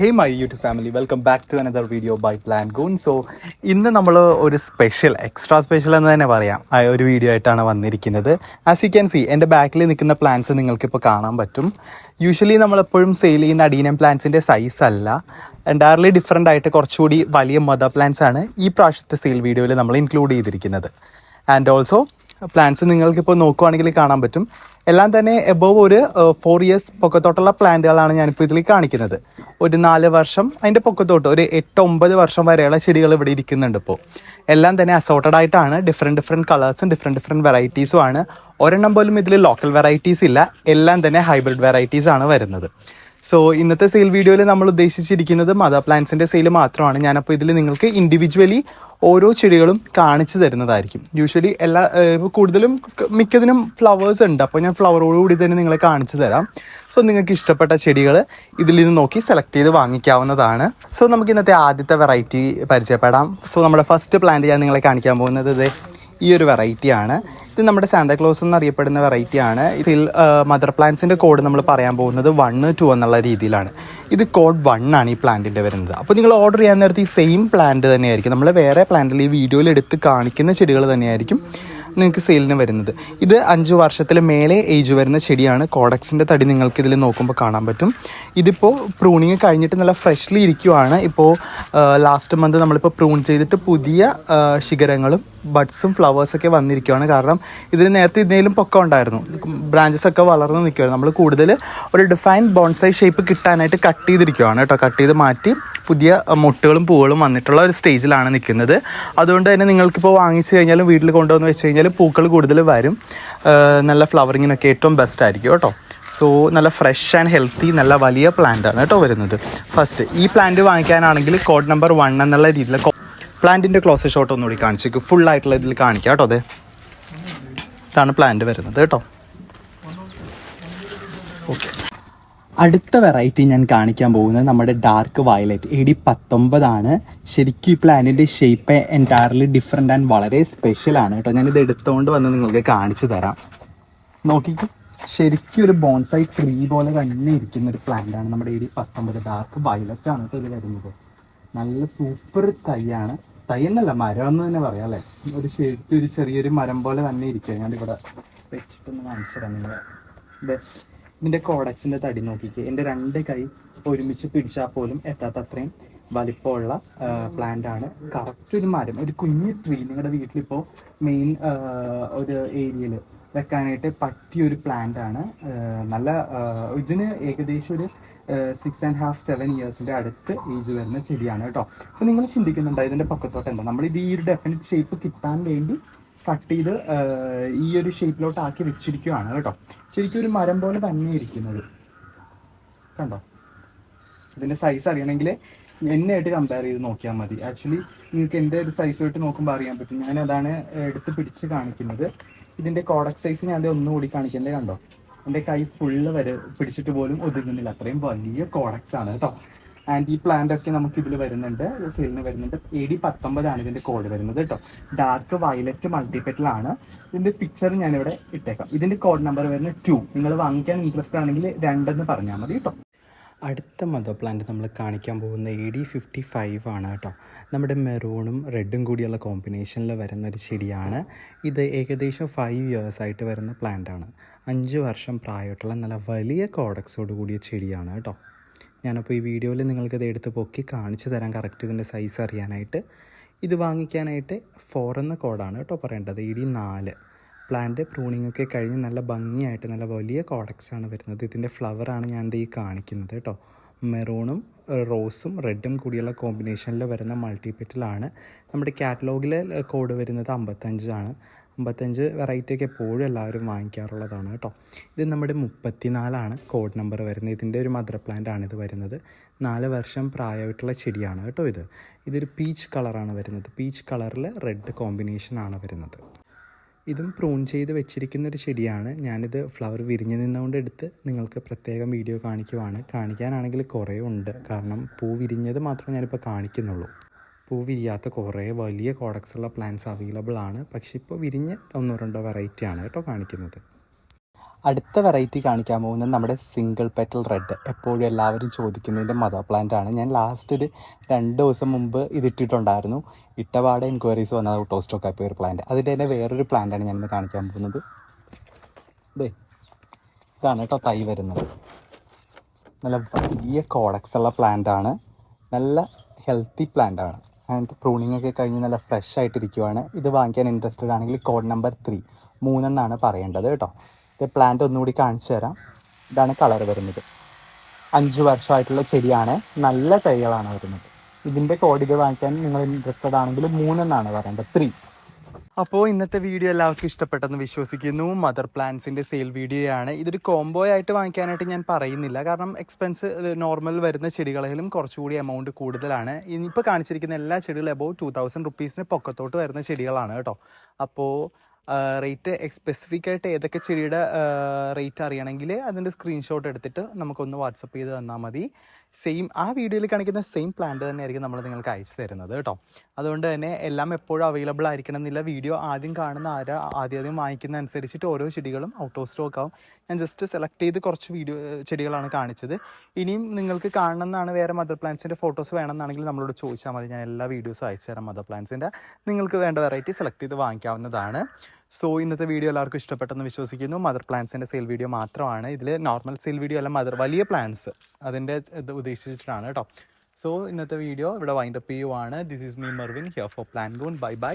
Hey my YouTube family welcome back to another video by plan gone so ഇന്ന് നമ്മൾ ഒരു special extra special എന്ന് തന്നെ പറയാം. ഒരു വീഡിയോ ആയിട്ടാണ് വന്നിരിക്കുന്നത്. ആസ് യു ക്യാൻ സി എന്റെ ബാക്കിൽ നിൽക്കുന്ന പ്ലാന്റ്സ് നിങ്ങൾക്കിപ്പോൾ കാണാൻ പറ്റും. യൂഷ്വലി നമ്മളെപ്പോഴും സെയിൽ ചെയ്യുന്ന അഡീനം പ്ലാന്റ്സിന്റെ സൈസ് അല്ല. എന്റയർലി ഡിഫറെന്റ് ആയിട്ട് കുറച്ചുകൂടി വലിയ മദർ പ്ലാന്റ്സ് ആണ് ഈ പ്രാവശ്യത്തെ സെയിൽ വീഡിയോയിൽ നമ്മൾ ഇൻക്ലൂഡ് ചെയ്തിരിക്കുന്നത്. ആൻഡ് ഓൾസോ പ്ലാന്റ്സ് നിങ്ങൾക്കിപ്പോൾ നോക്കുവാണെങ്കിൽ കാണാൻ പറ്റും. എല്ലാം തന്നെ എബോവ് ഒരു ഫോർ ഇയേഴ്സ് പൊക്കത്തോട്ടുള്ള പ്ലാന്റുകളാണ് ഞാനിപ്പോൾ ഇതിൽ കാണിക്കുന്നത്. ഒരു നാല് വർഷം അതിന്റെ പൊക്കത്തോട്ട് ഒരു എട്ട് ഒമ്പത് വർഷം വരെയുള്ള ചെടികൾ ഇവിടെ ഇരിക്കുന്നുണ്ട് ഇപ്പോൾ എല്ലാം തന്നെ അസോർട്ടഡ് ആയിട്ടാണ്. ഡിഫറെന്റ് ഡിഫറെന്റ് കളേഴ്സും ഡിഫറെന്റ് ഡിഫറെന്റ് വെറൈറ്റീസും ആണ്. ഒരെണ്ണം പോലും ഇതിൽ ലോക്കൽ വെറൈറ്റീസ് ഇല്ല. എല്ലാം തന്നെ ഹൈബ്രിഡ് വെറൈറ്റീസ് ആണ് വരുന്നത്. സോ ഇന്നത്തെ സെയിൽ വീഡിയോയിൽ നമ്മൾ ഉദ്ദേശിച്ചിരിക്കുന്നത് മദർ പ്ലാന്റ്സിന്റെ സെയിൽ മാത്രമാണ്. ഞാനപ്പോൾ ഇതിൽ നിങ്ങൾക്ക് ഇൻഡിവിജ്വലി ഓരോ ചെടികളും കാണിച്ചു തരുന്നതായിരിക്കും. യൂഷ്വലി എല്ലാ കൂടുതലും മിക്കതിനും ഫ്ലവേഴ്സ് ഉണ്ട്. അപ്പോൾ ഞാൻ ഫ്ലവറോട് കൂടി തന്നെ നിങ്ങളെ കാണിച്ചു തരാം. സോ നിങ്ങൾക്ക് ഇഷ്ടപ്പെട്ട ചെടികൾ ഇതിൽ നിന്ന് നോക്കി സെലക്ട് ചെയ്ത് വാങ്ങിക്കാവുന്നതാണ്. സോ നമുക്ക് ഇന്നത്തെ ആദ്യത്തെ വെറൈറ്റി പരിചയപ്പെടാം. സോ നമ്മുടെ ഫസ്റ്റ് പ്ലാന്റ് ഞാൻ നിങ്ങളെ കാണിക്കാൻ പോകുന്നത് ദേ ഈ ഒരു വെറൈറ്റി ആണ്. ഇത് നമ്മുടെ സാന്താക്ലോസ് എന്നറിയപ്പെടുന്ന വെറൈറ്റി ആണ്. ഇതിൽ മദർ പ്ലാന്റ്സിന്റെ കോഡ് നമ്മൾ പറയാൻ പോകുന്നത് വണ്ണ് ടു എന്നുള്ള രീതിയിലാണ്. ഇത് കോഡ് വൺ ആണ് ഈ പ്ലാന്റിന്റെ വരുന്നത്. അപ്പോൾ നിങ്ങൾ ഓർഡർ ചെയ്യാൻ നേരത്തെ ഈ സെയിം പ്ലാന്റ് തന്നെയായിരിക്കും. നമ്മൾ വേറെ പ്ലാന്റിൽ ഈ വീഡിയോയിൽ എടുത്ത് കാണിക്കുന്ന ചെടികൾ തന്നെയായിരിക്കും. നിങ്ങൾക്ക് സെയിലിന് വരുന്നത്. ഇത് അഞ്ച് വർഷത്തിൽ മേലെ ഏജ് വരുന്ന ചെടിയാണ്. കോഡക്സിന്റെ തടി നിങ്ങൾക്ക് ഇതിൽ നോക്കുമ്പോൾ കാണാൻ പറ്റും. ഇതിപ്പോൾ പ്രൂണിങ് കഴിഞ്ഞിട്ട് നല്ല ഫ്രഷ്ലി ഇരിക്കുവാണ്. ഇപ്പോൾ ലാസ്റ്റ് മന്ത് നമ്മളിപ്പോൾ പ്രൂൺ ചെയ്തിട്ട് പുതിയ ശിഖരങ്ങളും ബഡ്സും ഫ്ലവേഴ്സൊക്കെ വന്നിരിക്കുവാണ്. കാരണം ഇതിന് നേരത്തെ ഇതിനേലും പൊക്കം ഉണ്ടായിരുന്നു. ബ്രാഞ്ചസ് ഒക്കെ വളർന്ന് നിൽക്കുകയാണ്. നമ്മൾ കൂടുതൽ ഒരു ഡിഫൈൻഡ് ബോൺസൈ ഷേപ്പ് കിട്ടാനായിട്ട് കട്ട് ചെയ്തിരിക്കുകയാണ് കേട്ടോ. കട്ട് ചെയ്ത് മാറ്റി പുതിയ മുട്ടുകളും പൂവുകളും വന്നിട്ടുള്ള ഒരു സ്റ്റേജിലാണ് നിൽക്കുന്നത്. അതുകൊണ്ട് തന്നെ നിങ്ങൾക്കിപ്പോൾ വാങ്ങിച്ചു കഴിഞ്ഞാലും വീട്ടിൽ കൊണ്ടുവന്ന് വെച്ച് കഴിഞ്ഞാൽ പൂക്കൾ കൂടുതൽ വരും. നല്ല ഫ്ലവറിങ്ങിനൊക്കെ ഏറ്റവും ബെസ്റ്റ് ആയിരിക്കും കേട്ടോ. സോ നല്ല ഫ്രഷ് ആൻഡ് ഹെൽത്തി നല്ല വലിയ പ്ലാന്റ് ആണ് കേട്ടോ വരുന്നത്. ഫസ്റ്റ് ഈ പ്ലാന്റ് വാങ്ങിക്കാനാണെങ്കിൽ കോഡ് നമ്പർ വൺ എന്നുള്ള രീതിയിൽ പ്ലാന്റിന്റെ ക്ലോസ് ഷോട്ട് ഒന്നുകൂടി കാണിച്ചേക്കും ഫുൾ ആയിട്ടുള്ള ഇതിൽ കാണിക്കാം കേട്ടോ അതെ. ഇതാണ് പ്ലാന്റ് വരുന്നത് കേട്ടോ. അടുത്ത വെറൈറ്റി ഞാൻ കാണിക്കാൻ പോകുന്നത് നമ്മുടെ ഡാർക്ക് വയലറ്റ് എ ഡി പത്തൊമ്പതാണ്. ശരിക്കും ഈ പ്ലാനിന്റെ ഷേപ്പ് എന്റയർലി ഡിഫറെന്റ് ആൻഡ് വളരെ സ്പെഷ്യലാണ് കേട്ടോ. ഞാനിത് എടുത്തുകൊണ്ട് വന്ന് നിങ്ങൾക്ക് കാണിച്ചു തരാം. നോക്കിക്കോ. ശരിക്കും ഒരു ബോൺസൈ ട്രീ പോലെ തന്നെ ഇരിക്കുന്ന ഒരു പ്ലാന്റ് ആണ് നമ്മുടെ എ ഡി പത്തൊമ്പത്. ഡാർക്ക് വയലറ്റ് ആണ് കേട്ടോ ഇത് വരുന്നത്. നല്ല സൂപ്പർ തൈയാണ് തൈ എന്നല്ല മരം എന്ന് തന്നെ പറയാം അല്ലേ? ഒരു ശരിക്കും ഒരു ചെറിയൊരു മരം പോലെ തന്നെ ഇരിക്കുക ഞാനിവിടെ വെച്ചിട്ടൊന്ന് കാണിച്ചു തരാം നിങ്ങളെ. ഇതിന്റെ കോഡക്സിന്റെ തടി നോക്കിക്കേ. എന്റെ രണ്ട് കൈ ഒരുമിച്ച് പിടിച്ചാൽ പോലും എത്താത്തത്രയും വലിപ്പമുള്ള പ്ലാന്റ് ആണ്. കറക്റ്റ് ഒരു മരം ഒരു കുഞ്ഞു ട്രീ നിങ്ങളുടെ വീട്ടിലിപ്പോൾ മെയിൻ ഒരു ഏരിയയിൽ വെക്കാനായിട്ട് പറ്റിയ ഒരു പ്ലാന്റ് ആണ് നല്ല ഇതിന് ഏകദേശം ഒരു സിക്സ് ആൻഡ് ഹാഫ് സെവൻ ഇയേഴ്സിന്റെ അടുത്ത് ഏജ് വരുന്ന ചെടിയാണ് കേട്ടോ. അപ്പൊ നിങ്ങൾ ചിന്തിക്കുന്നുണ്ടോ ഇതിന്റെ പക്കത്തോട്ട് എന്താ നമ്മൾ ഇത് ഈ ഒരു ഡെഫിനറ്റ് ഷേപ്പ് കിട്ടാൻ വേണ്ടി കട്ട് ചെയ്ത് ഈ ഒരു ഷേപ്പിലോട്ട് ആക്കി വെച്ചിരിക്കുകയാണ് കേട്ടോ. ശരിക്കും ഒരു മരം പോലെ തന്നെ ഇരിക്കുന്നത്. കണ്ടോ? ഇതിന്റെ സൈസ് അറിയണമെങ്കിൽ എന്നെ ആയിട്ട് കമ്പയർ ചെയ്ത് നോക്കിയാൽ മതി. ആക്ച്വലി നിങ്ങൾക്ക് എന്റെ ഒരു സൈസുമായിട്ട് നോക്കുമ്പോൾ അറിയാൻ പറ്റും. ഞാൻ അതാണ് എടുത്ത് പിടിച്ച് കാണിക്കുന്നത്. ഇതിന്റെ കോഡക്ട് സൈസ് ഞാൻ ദേ ഒന്നുകൂടി കാണിക്കുന്നത് കണ്ടോ? എന്റെ കൈ ഫുള്ള് വരെ പിടിച്ചിട്ട് പോലും ഒതുങ്ങുന്നില്ല. അത്രയും വലിയ കോഡക്സ് ആണ് കേട്ടോ. ആൻഡ് ഈ പ്ലാന്റ് ഒക്കെ നമുക്ക് ഇതിൽ വരുന്നുണ്ട്. സെയിലിന് വരുന്നുണ്ട്. എ ഡി പത്തൊമ്പതാണ് ഇതിന്റെ കോഡ് വരുന്നത് കേട്ടോ ഡാർക്ക് വയലറ്റ് മൾട്ടിപ്പെറ്റലാണ് ഇതിന്റെ പിക്ചർ ഞാൻ ഇവിടെ ഇട്ടേക്കാം. ഇതിന്റെ കോഡ് നമ്പർ വരുന്നത് ടു നിങ്ങൾ വാങ്ങിക്കാൻ ഇൻട്രസ്റ്റ് ആണെങ്കിൽ രണ്ടെന്ന് പറഞ്ഞാൽ മതി കേട്ടോ അടുത്ത മദർ പ്ലാന്റ് നമ്മൾ കാണിക്കാൻ പോകുന്ന എ ഡി ഫിഫ്റ്റി ഫൈവ് ആണ് കേട്ടോ നമ്മുടെ മെറൂണും റെഡും കൂടിയുള്ള കോമ്പിനേഷനിൽ വരുന്ന ഒരു ചെടിയാണ്. ഇത് ഏകദേശം ഫൈവ് ഇയേഴ്സ് ആയിട്ട് വരുന്ന പ്ലാന്റ് ആണ്. അഞ്ച് വർഷം പ്രായമായിട്ടുള്ള നല്ല വലിയ കോഡക്സോട് കൂടിയ ചെടിയാണ് കേട്ടോ ഞാനപ്പോൾ ഈ വീഡിയോയിൽ നിങ്ങൾക്കത് എടുത്ത് പൊക്കി കാണിച്ചു തരാം കറക്റ്റ് ഇതിന്റെ സൈസ് അറിയാനായിട്ട്. ഇത് വാങ്ങിക്കാനായിട്ട് ഫോർ എന്ന കോഡാണ് കേട്ടോ പറയേണ്ടത്. ഇ ഡി നാല്. പ്ലാന്റ് പ്രൂണിംഗ് ഒക്കെ കഴിഞ്ഞ് നല്ല ഭംഗിയായിട്ട് നല്ല വലിയ കോഡക്സ് ആണ് വരുന്നത്. ഇതിന്റെ ഫ്ലവറാണ് ഞാൻ ദേ ഈ കാണിക്കുന്നത് കേട്ടോ. മെറൂണും റോസും റെഡും കൂടിയുള്ള കോമ്പിനേഷനിൽ വരുന്ന മൾട്ടിപ്പെറ്റലാണ് നമ്മുടെ കാറ്റലോഗിൽ കോഡ് വരുന്നത് അമ്പത്തഞ്ചാണ്. അമ്പത്തഞ്ച് വെറൈറ്റിയൊക്കെ എപ്പോഴും എല്ലാവരും വാങ്ങിക്കാറുള്ളതാണ് കേട്ടോ. ഇത് നമ്മുടെ മുപ്പത്തിനാലാണ് കോഡ് നമ്പർ വരുന്നത്. ഇതിന്റെ ഒരു മദർ പ്ലാന്റ് ആണ് ഇത് വരുന്നത്. നാല് വർഷം പ്രായമായിട്ടുള്ള ചെടിയാണ് കേട്ടോ ഇത്. ഇതൊരു പീച്ച് കളറാണ് വരുന്നത്. പീച്ച് കളറിൽ റെഡ് കോമ്പിനേഷനാണ് വരുന്നത്. ഇതും പ്രൂൺ ചെയ്ത് വെച്ചിരിക്കുന്ന ഒരു ചെടിയാണ്. ഞാനിത് ഫ്ലവർ വിരിഞ്ഞ് നിന്നുകൊണ്ട് എടുത്ത് നിങ്ങൾക്ക് പ്രത്യേകം വീഡിയോ കാണിക്കുവാണ്. കാണിക്കാനാണെങ്കിൽ കുറേ ഉണ്ട്. കാരണം പൂ വിരിഞ്ഞത് മാത്രമേ ഞാനിപ്പോൾ കാണിക്കുന്നുള്ളൂ. പൂ വിരിയാത്ത കുറേ വലിയ കോഡക്സ് ഉള്ള പ്ലാന്റ്സ് അവൈലബിൾ ആണ്. പക്ഷെ ഇപ്പോൾ വിരിഞ്ഞ ഒന്നോ രണ്ടോ വെറൈറ്റിയാണ് കേട്ടോ കാണിക്കുന്നത്. അടുത്ത വെറൈറ്റി കാണിക്കാൻ പോകുന്നത് നമ്മുടെ സിംഗിൾ പെറ്റൽ റെഡ് എപ്പോഴും എല്ലാവരും ചോദിക്കുന്നതിന്റെ മദർ പ്ലാന്റ് ആണ്. ഞാൻ ലാസ്റ്റ് ഒരു രണ്ട് ദിവസം മുമ്പ് ഇതിട്ടിട്ടുണ്ടായിരുന്നു ഇട്ടപാട് എൻക്വയറീസ് വന്നത് ആയി ഒരു പ്ലാന്റ് അതിന്റെ തന്നെ വേറൊരു പ്ലാന്റാണ് ഞാനിന്ന് കാണിക്കാൻ പോകുന്നത്. ഇതേ ഇതാണ് കേട്ടോ തൈ വരുന്നത്. നല്ല വലിയ കോഡക്സ് ഉള്ള പ്ലാന്റ് ആണ്. നല്ല ഹെൽത്തി പ്ലാന്റ് ആണ്. ആൻഡ് പ്രൂണിംഗ് ഒക്കെ കഴിഞ്ഞ് നല്ല ഫ്രഷ് ആയിട്ടിരിക്കുവാണ്. ഇത് വാങ്ങിക്കാൻ ഇൻട്രസ്റ്റഡ് ആണെങ്കിൽ കോഡ് നമ്പർ ത്രീ മൂന്നെന്നാണ് പറയേണ്ടത് കേട്ടോ. പ്ലാന്റ് ഒന്നുകൂടി കാണിച്ചു തരാം. ഇതാണ് കളർ വരുന്നത്. അഞ്ച് വർഷമായിട്ടുള്ള ചെടിയാണ്. നല്ല തൈകളാണ് വരുന്നത്. ഇതിന്റെ ഇത് വാങ്ങിക്കാൻ നിങ്ങൾ ഇൻട്രസ്റ്റഡ് ആണെങ്കിൽ മൂന്നെന്നാണ് പറയേണ്ടത്. ത്രീ അപ്പോൾ ഇന്നത്തെ വീഡിയോ എല്ലാവർക്കും ഇഷ്ടപ്പെട്ടെന്ന് വിശ്വസിക്കുന്നു. മദർ പ്ലാന്റ്സിന്റെ സെയിൽ വീഡിയോയാണ് ഇതൊരു കോംബോ ആയിട്ട് വാങ്ങിക്കാനായിട്ട് ഞാൻ പറയുന്നില്ല. കാരണം എക്സ്പെൻസ് നോർമൽ വരുന്ന ചെടികളിലും കുറച്ചുകൂടി എമൗണ്ട് കൂടുതലാണ്. ഇനിയിപ്പോൾ കാണിച്ചിരിക്കുന്ന എല്ലാ ചെടികളും എബൌ ടു തൗസൻഡ് റുപ്പീസിന് പൊക്കത്തോട്ട് വരുന്ന ചെടികളാണ് കേട്ടോ. അപ്പോൾ റേറ്റ് സ്പെസിഫിക് ആയിട്ട് ഏതൊക്കെ ചെടിയുടെ റേറ്റ് അറിയണമെങ്കിൽ അതിന്റെ സ്ക്രീൻഷോട്ട് എടുത്തിട്ട് നമുക്കൊന്ന് വാട്സപ്പ് ചെയ്ത് തന്നാൽ മതി. സെയിം ആ വീഡിയോയിൽ കാണിക്കുന്ന സെയിം പ്ലാന്റ് തന്നെയായിരിക്കും നമ്മൾ നിങ്ങൾക്ക് അയച്ചു തരുന്നത് കേട്ടോ. അതുകൊണ്ട് തന്നെ എല്ലാം എപ്പോഴും അവൈലബിൾ ആയിരിക്കണം എന്നില്ല വീഡിയോ ആദ്യം കാണുന്ന ആരാ ആദ്യം ആദ്യം വാങ്ങിക്കുന്ന അനുസരിച്ചിട്ട് ഓരോ ചെടികളും ഔട്ട് ഓഫ് സ്റ്റോക്ക് ആവും. ഞാൻ ജസ്റ്റ് സെലക്ട് ചെയ്ത് കുറച്ച് വീഡിയോ ചെടികളാണ് കാണിച്ചത്. ഇനിയും നിങ്ങൾക്ക് കാണണമെന്നാണ് വേറെ മദർ പ്ലാന്റ്സിന്റെ ഫോട്ടോസ് വേണമെന്നാണെങ്കിൽ നമ്മളോട് ചോദിച്ചാൽ മതി. ഞാൻ എല്ലാ വീഡിയോസും അയച്ചു തരാം മദർ പ്ലാന്റ്സിന്റെ നിങ്ങൾക്ക് വേണ്ട വെറൈറ്റി സെലക്ട് ചെയ്ത് വാങ്ങിക്കാവുന്നതാണ്. സോ ഇന്നത്തെ വീഡിയോ എല്ലാവർക്കും ഇഷ്ടപ്പെട്ടെന്ന് വിശ്വസിക്കുന്നു. മദർ പ്ലാന്റ്സിന്റെ സെയിൽ വീഡിയോ മാത്രമാണ്. ഇതിൽ നോർമൽ സെയിൽ വീഡിയോ അല്ല മദർ വലിയ പ്ലാന്റ്സ് അതിന്റെ ഇത് ഉദ്ദേശിച്ചിട്ടാണ് കേട്ടോ. സോ ഇന്നത്തെ വീഡിയോ ഇവിടെ വൈൻഡപ്പ് ചെയ്യുവാണ്. This is me Mervin here for plan gone bye bye